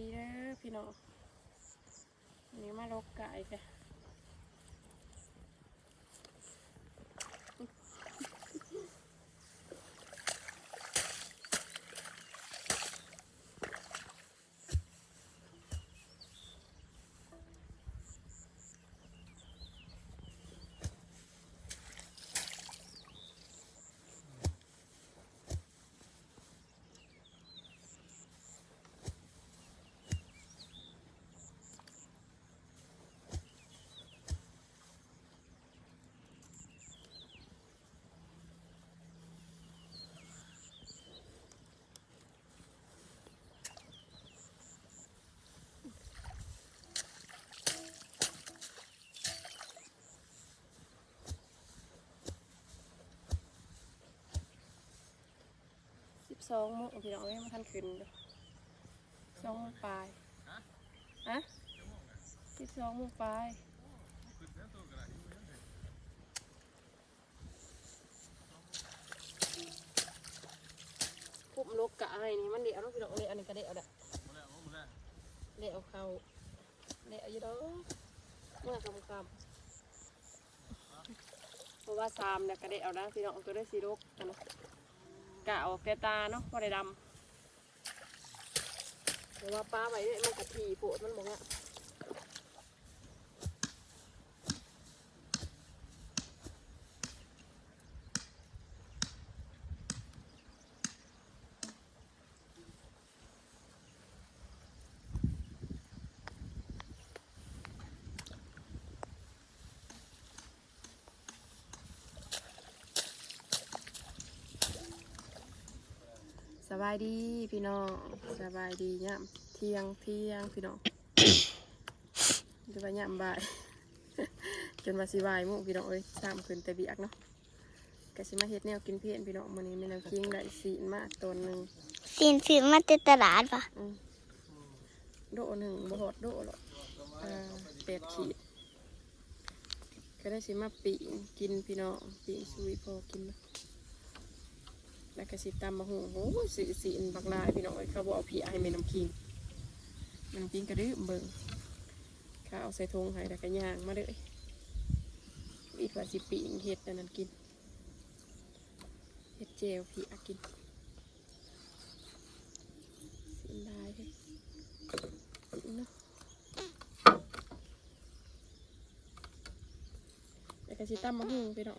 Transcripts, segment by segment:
ดีเด้อพี่น้องนี่มาลกไก่กัน สองโมงพี่น้องเอ้ยมันทันขึ้นเลยสองโมงปลายอะสิบสองโมงปลายคุบลกกะไอ้นี่มันเดี๋ยวเนาะพี่น้องเดี๋ยอันนี้ก็เดี๋ยวเด้อเดี๋ยวเขาเดี๋ยวอยู่ด้อเมื่อคำคำเพราะว่าซามเนี่ยก็เดี๋ยวนะพี่น้องตัวได้สีลกอันนะ กะออกแต่ตาเนาะพอได้ดำแต่ว่าป้าไว้เนี่ยมันกะทีโผดมันบอกอะ บายดีพี่น้องสบายดีเนี่ยามเที่ยงเที่ยงพี่น้องจะไปเนี่ยามบ่าย จนมาสิบายหมุพี่น้องเอ้ยสามคืนแต่เบียกเนาะกะสิมาเฮ็ดแนวกินเพี้ยนพี่น้องมื้อนี้มีน้ำคิงได้สีนมาตัวหนึ่งสินซื้อมาจากตลาดปะอืมโดหนึ่งบ่ฮอดโดหรอกอ่าแปดขีดก็ได้สิมาปีงกินพี่น้องปีงซุยพอกินเนาะ แล้วก็สิตำมะฮูโอ้โหสีสีนบักลายพี่น้องเอ้ยเขาบอกเอาพี่ให้แม่น้ำคิงแม่น้ำคิงก็ดื้อเบิ่งข้าวใส่ทงให้แล้วก็ย่างมาเลยอีกว่าสิปีงเฮ็ดนั้นกินเฮ็ดเจลพี่อากินสินลายเฮ้ยเนาะแล้วก็สิตำมะฮูพี่น้อง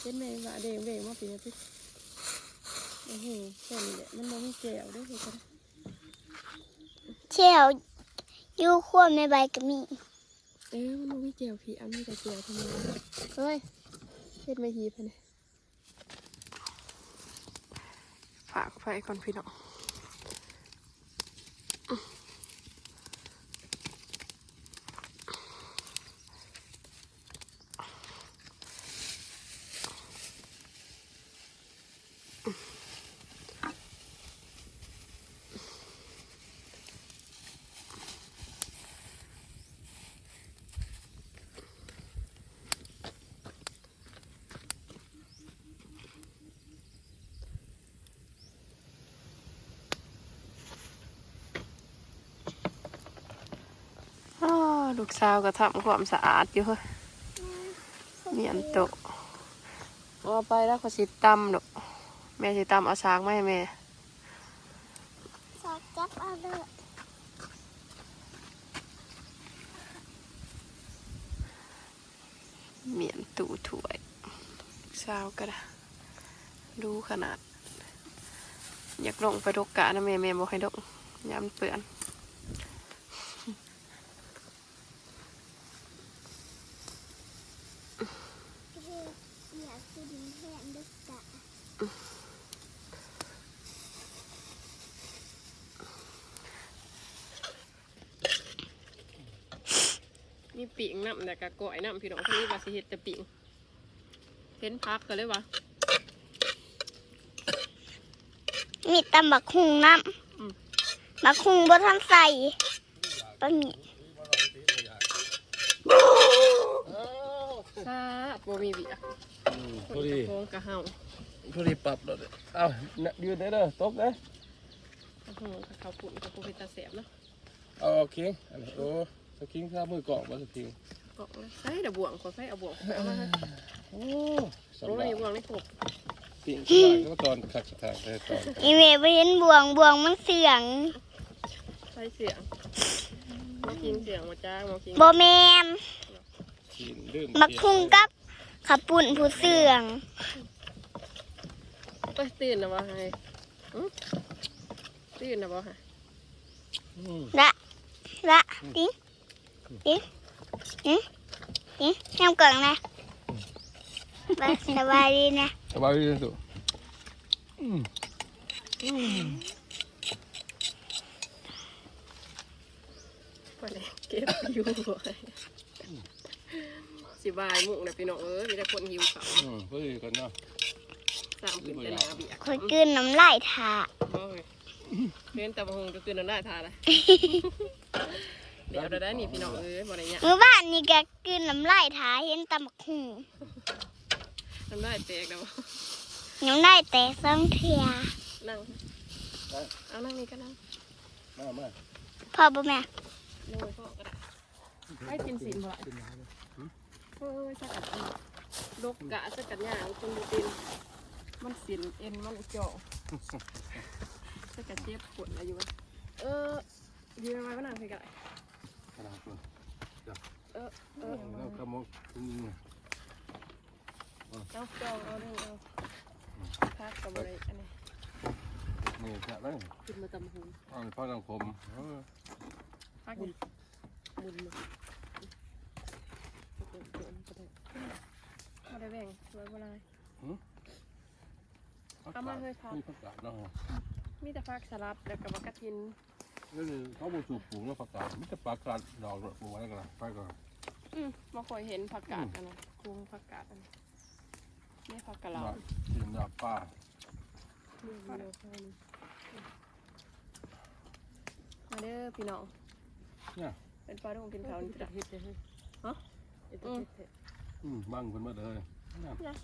เฮ็ดแม่ว่าเด้งเด้งมาปีนี้พี่ อ้โหแค่นี้แหละมันมองไม่แจ๋วด้วยเหรอคะเชี่ยวอยูขั้วไม่ใบก็มีเอ้ยมันมองไม่แจ๋วพี่เอามีแต่แจ๋วทำไมเฮ้ยเฮ็ดไม่ฮีพะเนี่ยฝากไฟก่อนพี่น้องอ้อ ลูกสาวก็ทำความสะอาดอยู่เฮ้ยเมียนโตะเอาไปแล้วก็สิตำดอกแม่สิตำเอาช้างมาให้แม่สอดจับเอาเลยเหมียนตู่ถ้วยสาวก็ได้ดูขนาด อยากลงไปดกกะนะแม่แม่บอกให้ดกยามนเปื่อน อยากกินแห้งด้วยจ้ะ มี ปิงน้ำแต่กะก้อยน้ำพี่น้องคนนี้ว่าสิเฮ็ดแต่ปิงเห็นพักกันเลยวะมีตำบักหุงน้อืมำบักหุงบ่ทันใส่บะหมี่ซาบมีเบียพอดีโค้งกะเฮาพอดีปรับแล้วเด้อเอ้าน่ะยืนได้เด้อตบเด้อเอาไปหงกับข้าวปุ่นกับโปรเฟตาเสียบเนาะเอาเค้งอันนี้โอ้ สกิงข้าวมือกล่องบ่สกิงกล่องเลยใส่ดะบวงขอใส่เอาบวงเอามาให้โอ้สรู้บาเลยยบวงในขบปิ้งสบายก็ตอนขัดสถานแต่ตอนอีเมไปเห็นบวงบวงมันเสียงใส่เสียงมากินเสียงมาจ้างมากินโบแมมกินดื่มมักคุ้งกับขับปุ่นผู้เสื่อง ไปตื่นนะวะไงอื้อตื่นนะวะฮะ อืม ละละติ๊ง ติ๊งติ๊งติ๊งน้ำกล่องนะบายสบายดีนะสบายดีสุดอืมไปเลยเก็บอยู่ไว้สิบายมุกนะพี่น้องเอ้ยมีแต่คนหิวเขาวอืมเพื่อกันเนาะสามขึ้นแต่หนาเบียกคอยกลืนน้ำลายทาโอ้ยเล่นแต่บะฮงก็คือนั่นได้ทาเลย เดี๋ยวเราได้นี่พี่น้องเอ้ยบ่ได้เนี่ยเมื่อวานนี่ก็กลืนน้ำลายทาเห็นตำบักหุ่งทำได้แตกแล้วบ่น้ำลายแต่ซ้ำเทียนั่งเอานั่งนี่ก็นั่งมามาพอบ่แม่นั่งไว้พ่อก็ได้ให้กินสินบ่ล่ะเฮ้ยสักอันนี้ลกกะสักกันย่างจนบ่เป็นมันสินเอ็นมันเจาะสักกะเจ็บปวดอะไรอยู่วะเออยืนไว้ก็นั่งไปกันข นาดตัวเออเออแล้วก็มองตรงนี้เอาจองเอาเรื่งเอาพักกับอะไรอันนี้นี่จะได้ขึ้นมาตำหูอาพ่อสังคมเออพักนี่มุนมาอาได้แบ่งไว้เวลาเอามาเลยครับมีผักมีแต่พักสลัดแล้วกับกระทิน แล้วนี่เขาบอกสูบปลูกแล้วผักกาดมิจะปลากาดดอกปลูกไว้กันนะไปก่อนอืมมาคอยเห็นผักกาดอันนั้นคุงผักกาดอันนี้นี่ผักกะเหลามากินยาป้ามาเด้อพี่น้องเนี่ยเป็นปลาดุกกินข้าวนี่จ้ะฮะอืมอืมบังคนมาเลยเนี่ย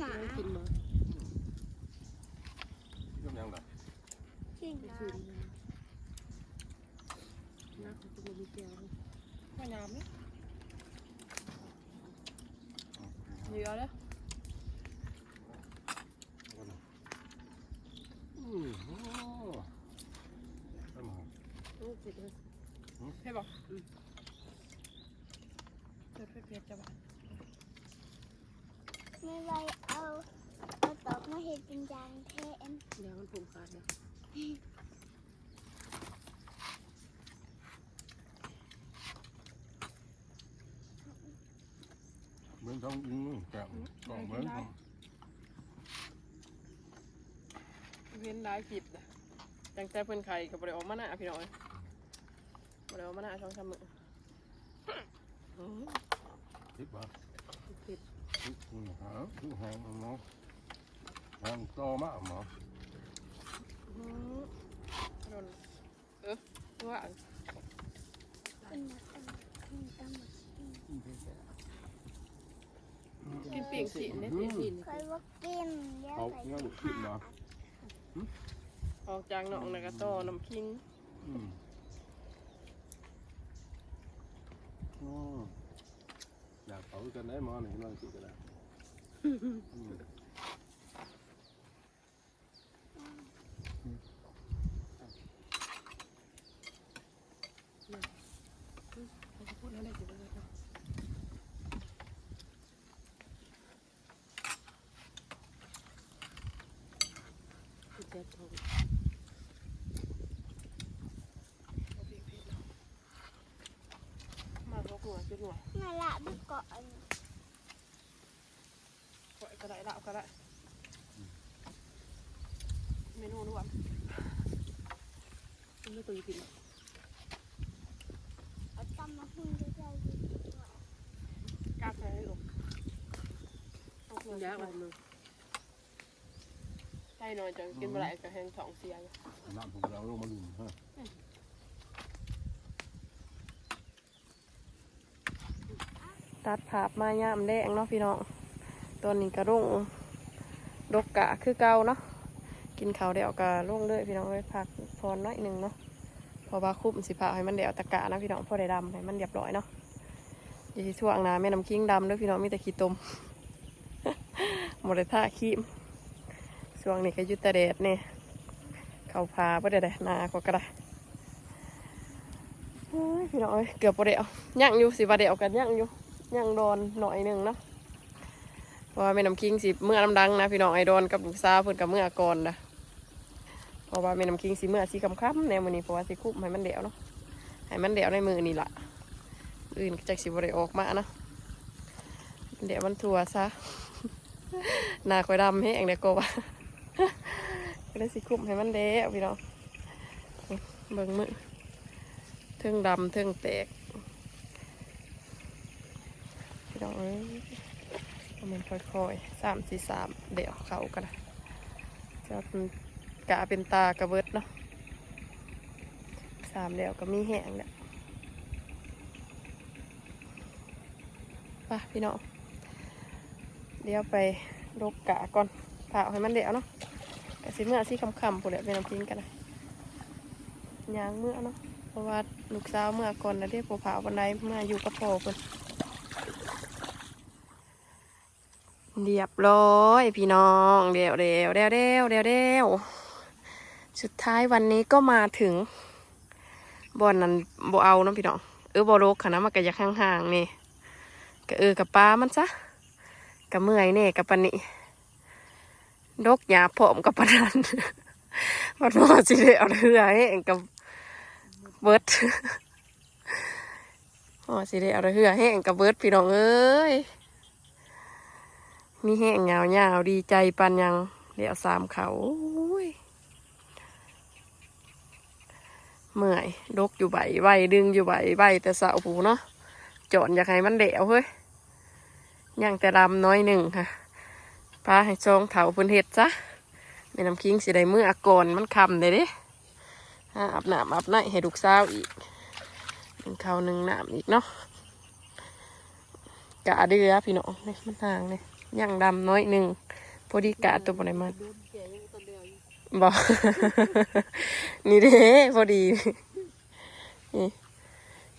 หนากินมาก็ยังไง จริงนะ ไม่น้ำเนี่ยเหลือแล้วอืมโอ้ไปมาให้บอกเกิดเพียรจะบ้าไม่ไหวเอาเอาตอกมาเห็ดเป็นยางแทน เดี๋ยวมันผูกขาดเดี๋ยว เหมือนต้องยิงแกะกล่องเหมือนเว้นได้ผิดนะจังใจเพิ่นไข่กับบริออกมาหน้าพี่น้อยบริออกมาหน้าช่องสามมืออืมคิดว่าผิดคิดอืมหาคิดหางเนาะหางโตมากหมออืมโดนเออว่าอันเป็นหนักอันนี้ตำบักหุ่งกิน เปียงสีเนี่ยเปียงสีเคยว่ากินเยอะเอาไปเงี้ยบุกขึ้นมาออกจากหนองนากาโต้น้ำคิงอืมอ๋ออยากเผากันได้หมอหนึ่งลองสิกันแล้วอืม พูดแล้วได้สิได้ครับคือเจ็บท้อง มาพกหัวจุดหัวมาละบุกเกาะกก็ได้ละก็ได้เมนูรวมไม่ตัวกินเอาตำบักหุ่งด้วยใจดีกว่ากาแฟให้ลูกต้องกินยากเลยมึง ใช่หน่อยจังกินเมื่อไหร่ก็แห้งท้องเสียอยู่น้ำผมเราลงมาลุ่มฮะตัดภาพมายามแดงเนาะพี่น้องตอนนี้กระรุ่งดกกะคือเก่าเนาะกินข้าวเดียวก็ลงเลยพี่น้องไปพักพรน้อยหนึ่งเนาะเพอว่าคุ้มสิพาให้มันเดียวตะกะนะพี่น้องพอได้ดำให้มันเรียบร้อยเนาะอย่าสิช่วงหนาแม่น้ำคิงดำเด้วยพี่น้องมีแต่ขี้ตมหมดเลยท่าขี้ม ช่วงนี้ก็ยุตะเดดเนี่ยเขาพาไ่ได้ได้นาก็กระไดพี่น้องเอ้ยเกือบประเดี๋ยวย่างอยู่สิประเดี๋ยวกันย่างอยู่ย่างโดนหน่อยหนึ่งเนาะเพราะว่าแม่น้ำคิงสิเมื่อน้ำดังนะพี่น้องไอดอนกับลูกสาวเพิ่นกับเมื่อก่อนนะเพราะว่าแม่น้ำคิงสิเมื่อสิคำคำๆแนวมือนี้เพราะว่าสิคุบให้มันเดี่ยวเนาะให้มันเดี่ยวในมือนี่ละอื่นจักสิบ่ได้ออกมานะเดี๋ยวมันถั่วซะหน้าคอยดำแห้งเดี๋ยวก็ว่า ก็เลยสิคุบให้มันเดี่ยวพี่น้องเบิ่งมือเทิงดำเทิงแตกพี่น้องเอ้ยมันค่อยๆสามสี่สามเดี๋ยวเขากันนะจะเป็นกะเป็นตากระเบิดเนาะสามเดี๋ยวก็มีแห้งเนี่ยไปพี่น้องเดี๋ยวไปลกกะก่อนเผาให้มันเดี๋ยวเนาะ สิเมื่อสิคำคำๆพวกเดี๋ยเป็นน้ำกินกันนะยางเมื่อเนาะเพราะว่าลูกสาวเมื่อก่อนนะเดี๋ยวเผาบันไดเมื่ออยู่กับพ่อเพิ่นเรียบร้อยพี่น้องเดียวเดียวเดียวเดียวเดียวเดียวสุดท้ายวันนี้ก็มาถึงบอนนั้นบ่เอาเนาะพี่น้องเออบ่โลกค่ะนะมันก็อยากห่างๆนี่ก็เออกับป้ามันซะกับเมื่อยเน่กับปนนี่ ดกหยาผอมกับปานนันมันพอสิได้เอาเรือให้กับเบิร์ดพอสิได้เอาเรือให้กับเบิร์ดพี่น้องเอ้ยมีแห้งเงาเงาดีใจปันยังเดี๋ยวสามเขาโอ้ยเมื่อยดกอยู่ใบใบดึงอยู่ใบใบแต่เสาผูเนาะจอนอยากให้มันเดี่ยวเฮ้ยยังแต่ดำน้อยหนึ่งค่ะ ปลาให้ซองเถาเพื้นเห็ดซะแม่น้ำคิงสิได้เมื่อก่อนมันคำเลยเด้อาบน้ำอาบน้ำให้ลูกสาวอีกหนึ่งเขาหนึ่งน้ำอีกเนาะกะเดือพี่น้องนี่มันห่างเลยย่างดำน้อยหนึ่งพอดีกะตัวบริมาบอกนี่เด้พอดีนี่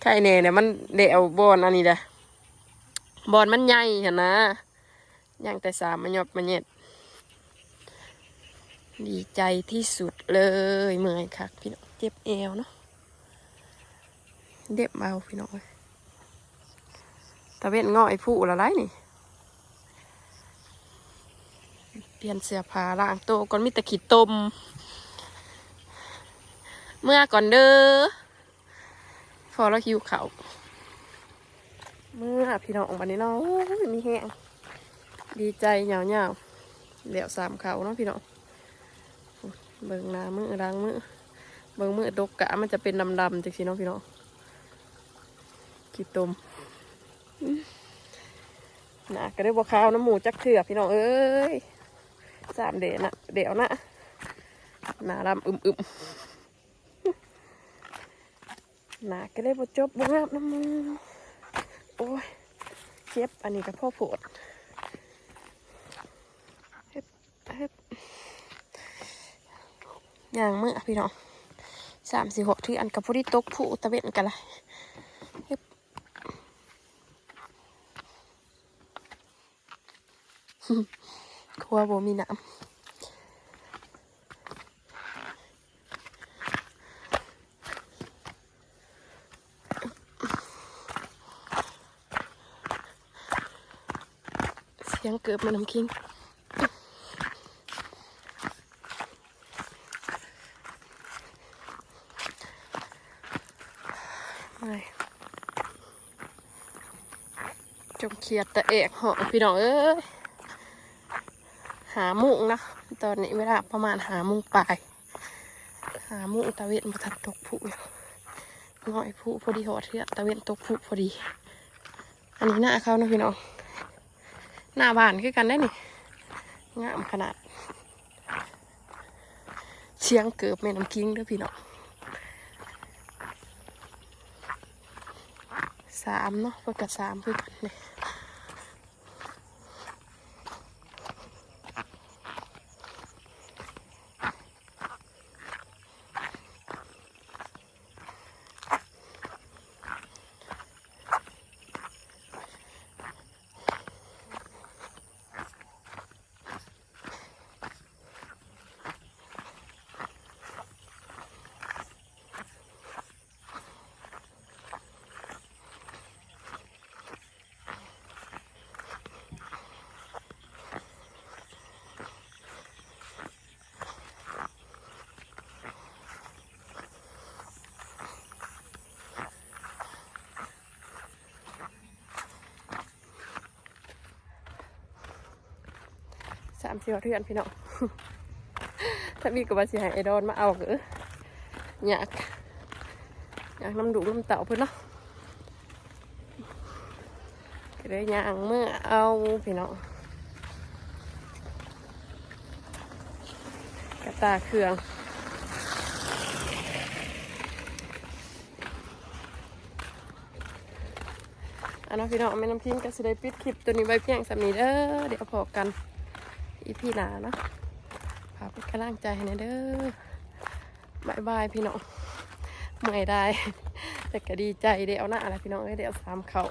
ไข่เน่เนี่ยมันเดวบอนอันนี้เด้บอนมันใหญ่เห็นนะ ย่างแต่สามมันหยอบมันเย็ดดีใจที่สุดเลยเมื่อยคักพี่น้องเจ็บเอวเนาะเด็บเบาพี่น้องตะเวนง่อยผู้ละไรนี่ เปลี่ยนเสื้อผ้าล้างโต๊ะก่อนมีแต่ขี้ตม เมื่อก่อนเด้อพอเราหิวเขาเมื่อพี่น้องวันนี้เนาะมีแห้ง ดีใจเหงาเหงาๆเหลียวสามเขาเนาะพี่น้องเบิ่งน้ามือล้างมือเบิ่งมือดกกะมันจะเป็นดำๆจังสิเนาะพี่น้องขี้ตมนาก็ได้บัวขาวน้ำหมูจักเถื่อพี่น้องเอ้ยสามเดนะเดี๋ยวนะหนาดำอึมอึมหนาก็ได้บจบบงาบน้ำมือโอ้ยเจ็บอันนี้กับพ่อโผด อย่างเมื่อพี่น้องสามสี่หกที่อันกับผู้ที่ตกผู้ตะเวนกันละเฮ็ดครัวบ่มีน้ำเสียงเกือบมันน้ำคิง ไม่จงเครียดต่เอกเหอะพี่น้องเอ้ยหามุงนะ ตอนนี้เวลาประมาณหามุงปลาย หามุงตะเวนมาทันตกผู้อยู่ง่อยผู้พอดีหอดเทือตะเวนตกผู้พอดี อันนี้หน้าเขานะพี่น้องหน้าบ้านคือกันได้นี่งามขนาด เชียงเกือบแม่น้ำคิ้งเด้อพี่น้อง สามเนาะเพื่อกับสามคือกันเลยามสิวเทือนพี่น้องถ้ามีกับว่าสิให้ไอดอนมาเอาเกออยากอยากน้ำดุน้ำเต่าเพื่อนเนาะก็เลยย่างเมื่อเอาพี่น้องกระตาเครื่องอันนั้นพี่น้องแม่น้ำพิงก็สิได้ปิดคลิปตัวนี้ไว้เพียงสำนีเด้อเดี๋ยวพอกัน อีพีหนาเนาะฝากเป็นกำลังใจให้หนะเด้อบายบายพี่น้องเมื่อยได้ แต่ก็ดีใจเดี๋ยวหน้าอะไรพี่น้องเอ้เดี๋ยวสามเขา